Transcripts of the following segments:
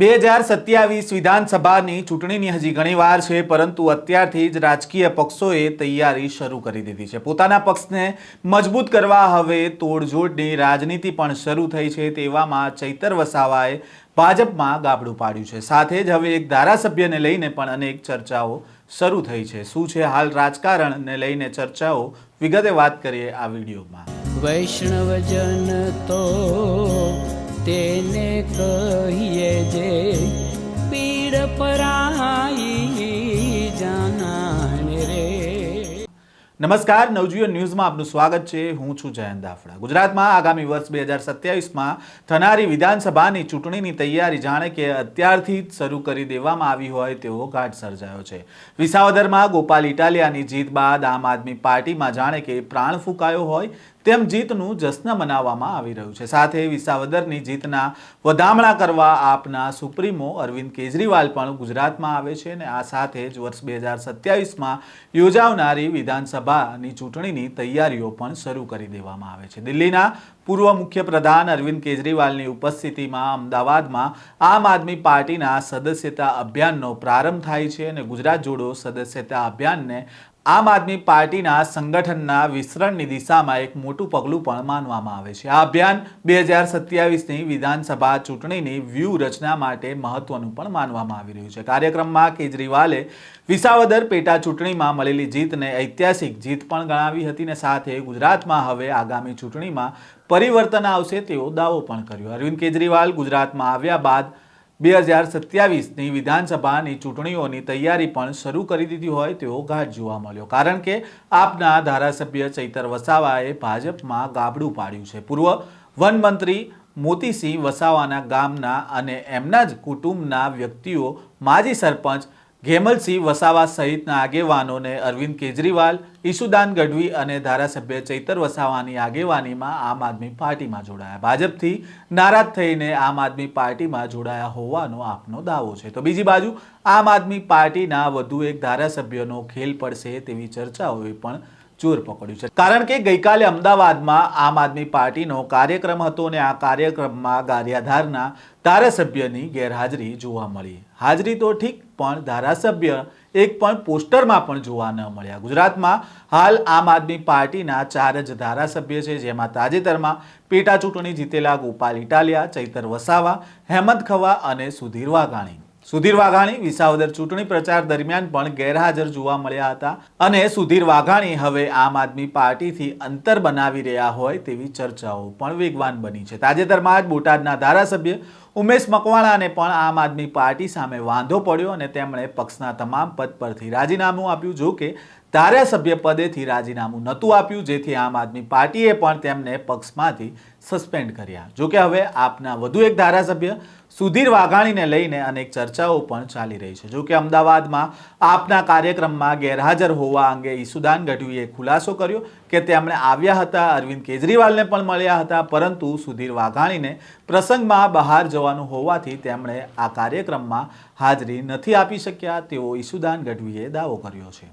બે હજાર સત્યાવીસ વિધાનસભાની ચૂંટણીની હજી ઘણીવાર છે, પરંતુ અત્યારથી જ રાજકીય પક્ષોએ તૈયારી શરૂ કરી દીધી છે. પોતાના પક્ષને મજબૂત કરવા હવે તોડજોડની રાજનીતિ પણ શરૂ થઈ છે તેવામાં ચૈતર વસાવાએ ભાજપમાં ગાબડું પાડ્યું છે. સાથે જ હવે એક ધારાસભ્યને લઈને પણ અનેક ચર્ચાઓ શરૂ થઈ છે. શું છે હાલ રાજકારણને લઈને ચર્ચાઓ? વિગતે વાત કરીએ આ વિડીયોમાં. વૈષ્ણવજન નમસ્કાર, નવજીવન ન્યૂઝમાં આપનું સ્વાગત છે. હું છું જયંત દાફડા. ગુજરાતમાં આગામી વર્ષ બે હજાર સત્યાવીસમાં થનારી વિધાનસભાની ચૂંટણીની તૈયારી જાણે કે અત્યારથી જ શરૂ કરી દેવામાં આવી હોય તેવો ઘાટ સર્જાયો છે. વિસાવદરમાં ગોપાલ ઇટાલિયાની જીત બાદ આમ આદમી પાર્ટીમાં જાણે કે પ્રાણ ફૂંકાયો હોય તેમ જીતનું જશ્ન મનાવવામાં આવી રહ્યું છે. સાથે વિસાવદરની જીતના વધામણા કરવા આપના સુપ્રીમો અરવિંદ કેજરીવાલ પણ ગુજરાતમાં આવે છે અને આ સાથે જ વર્ષ બે હજાર સત્યાવીસમાં યોજાવનારી વિધાનસભાની ચૂંટણીની તૈયારીઓ પણ શરૂ કરી દેવામાં આવે છે. દિલ્હીના પૂર્વ મુખ્યપ્રધાન અરવિંદ કેજરીવાલની ઉપસ્થિતિમાં અમદાવાદમાં આમ આદમી પાર્ટીના સદસ્યતા અભિયાનનો પ્રારંભ થાય છે અને ગુજરાત જોડો સદસ્યતા અભિયાનને આમ આદમી પાર્ટીના સંગઠનના વિસ્તરણની દિશામાં એક મોટું પગલું પણ માનવામાં આવે છે. આ અભિયાન બે હજાર સત્યાવીસની વિધાનસભા ચૂંટણીની વ્યૂહરચના માટે મહત્વનું પણ માનવામાં આવી રહ્યું છે. કાર્યક્રમમાં કેજરીવાલે વિસાવદર પેટા ચૂંટણીમાં મળેલી જીતને ઐતિહાસિક જીત પણ ગણાવી હતી ને સાથે ગુજરાતમાં હવે આગામી ચૂંટણીમાં પરિવર્તન આવશે તેવો દાવો પણ કર્યો. અરવિંદ કેજરીવાલ ગુજરાતમાં આવ્યા બાદ બે હજાર સત્યાવીસની વિધાનસભાની ચૂંટણીઓની તૈયારી પણ શરૂ કરી દીધી હોય તેવો ઘાટ જોવા મળ્યો. કારણ કે આપના ધારાસભ્ય ચૈતર વસાવાએ ભાજપમાં ગાબડું પાડ્યું છે. પૂર્વ વન મંત્રી મોતીસિંહ વસાવાના ગામના અને એમના જ કુટુંબના વ્યક્તિઓ માજી સરપંચ ઘેમલસિંહ વસાવા સહિતના આગેવાનોને અરવિંદ કેજરીવાલ, ઈશુદાન ગઢવી અને ધારાસભ્ય ચૈતર વસાવાની આગેવાનીમાં આમ આદમી પાર્ટીમાં જોડાયા. ભાજપથી નારાજ થઈને આમ આદમી પાર્ટીમાં જોડાયા હોવાનો આપનો દાવો છે. તો બીજી બાજુ, આમ આદમી પાર્ટીના વધુ એક ધારાસભ્યનો ખેલ પડશે તેવી ચર્ચાઓએ પણ જોર પકડ્યું છે. કારણ કે ગઈકાલે અમદાવાદમાં આમ આદમી પાર્ટીનો કાર્યક્રમ હતો અને આ કાર્યક્રમમાં ગારિયાધારના ધારાસભ્યની ગેરહાજરી જોવા મળી. હાજરી તો ઠીક, પણ ધારાસભ્ય એક પણ પોસ્ટરમાં પણ જોવા ન મળ્યા. ગુજરાતમાં હાલ આમ આદમી પાર્ટીના ચાર જ ધારાસભ્ય છે, જેમાં તાજેતરમાં પેટા જીતેલા ગોપાલ ઇટાલિયા, ચૈતર વસાવા, હેમંત ખવા અને સુધીર વાઘાણી. સુધીર વાઘાણી વિસાવદર ચૂંટણી પ્રચાર દરમિયાન પણ ગેરહાજર જોવા મળ્યા હતા અને સુધીર વાઘાણી હવે આમ આદમી પાર્ટીથી અંતર બનાવી રહ્યા હોય તેવી ચર્ચાઓ પણ વેગવાન બની છે. તાજેતરમાં જ બોટાદના ધારાસભ્ય ઉમેશ મકવાણાને પણ આમ આદમી પાર્ટી સામે વાંધો પડ્યો અને તેમણે પક્ષના તમામ પદ પરથી રાજીનામું આપ્યું. જો કે ધારાસભ્ય પદેથી રાજીનામું નહોતું આપ્યું, જેથી આમ આદમી પાર્ટીએ પણ તેમને પક્ષમાંથી સસ્પેન્ડ કર્યા. જોકે હવે આપના વધુ એક ધારાસભ્ય સુધીર વાઘાણીને લઈને અનેક ચર્ચાઓ પણ ચાલી રહી છે. જોકે અમદાવાદમાં આપના કાર્યક્રમમાં ગેરહાજર હોવા અંગે ઈસુદાન ગઢવીએ ખુલાસો કર્યો કે તેમણે આવ્યા હતા, અરવિંદ કેજરીવાલને પણ મળ્યા હતા, પરંતુ સુધીર વાઘાણીને પ્રસંગમાં બહાર જવાનું હોવાથી તેમણે આ કાર્યક્રમમાં હાજરી નથી આપી શક્યા. તેવો ઈસુદાન ગઢવીએ દાવો કર્યો છે.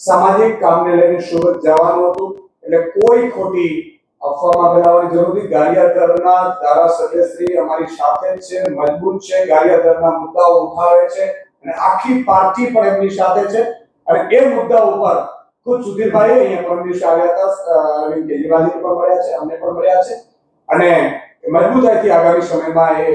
સામાજિક કામને લઈને સુરત જવાનું હતું. એટલે કોઈ ખોટી અફવામાં ફેલાવવાની જરૂર નથી. ગારિયાધરના ધારાસભ્ય શ્રી અમારી સાથે છે, મજબૂત છે, ગારિયાધરના મુદ્દાઓ ઉઠાવે છે અને આખી પાર્ટી પણ એમની સાથે છે. અને એ મુદ્દા ઉપર ખુદ સુધીરભાઈ અહીંયા પરમ દિવસે આવ્યા હતા અરવિંદ કેજરીવાલજી પણ મળ્યા છે, અમને પણ મળ્યા છે. અને મજબૂતાઈથી આગામી સમયમાં એ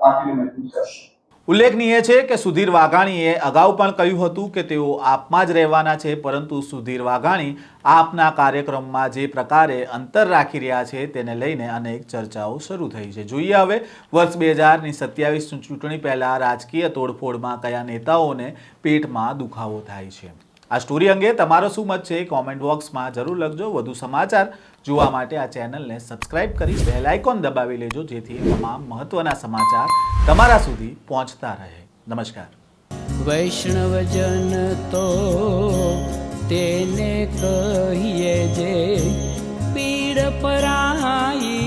પાર્ટીને મજબૂત કરશે. ઉલ્લેખનીય છે કે સુધીર વાઘાણીએ અગાઉ પણ કહ્યું હતું કે તેઓ આપમાં જ રહેવાના છે, પરંતુ સુધીર વાઘાણી આપના કાર્યક્રમમાં જે પ્રકારે અંતર રાખી રહ્યા છે તેને લઈને અનેક ચર્ચાઓ શરૂ થઈ છે. જોઈએ હવે વર્ષ બે હજારની સત્યાવીસ ચૂંટણી પહેલાં રાજકીય તોડફોડમાં કયા નેતાઓને પેટમાં દુખાવો થાય છે. આ સ્ટોરી અંગે તમારો શું મત છે? કોમેન્ટ બોક્સમાં જરૂર લખજો. વધુ સમાચાર જોવા માટે આ ચેનલને સબસ્ક્રાઇબ કરી બેલ આઇકોન દબાવી લેજો, જેથી તમામ મહત્વના સમાચાર તમારા સુધી પહોંચતા રહે. નમસ્કાર. વૈષ્ણવજન તો તેને કહીએ જે પીડ પરાઈ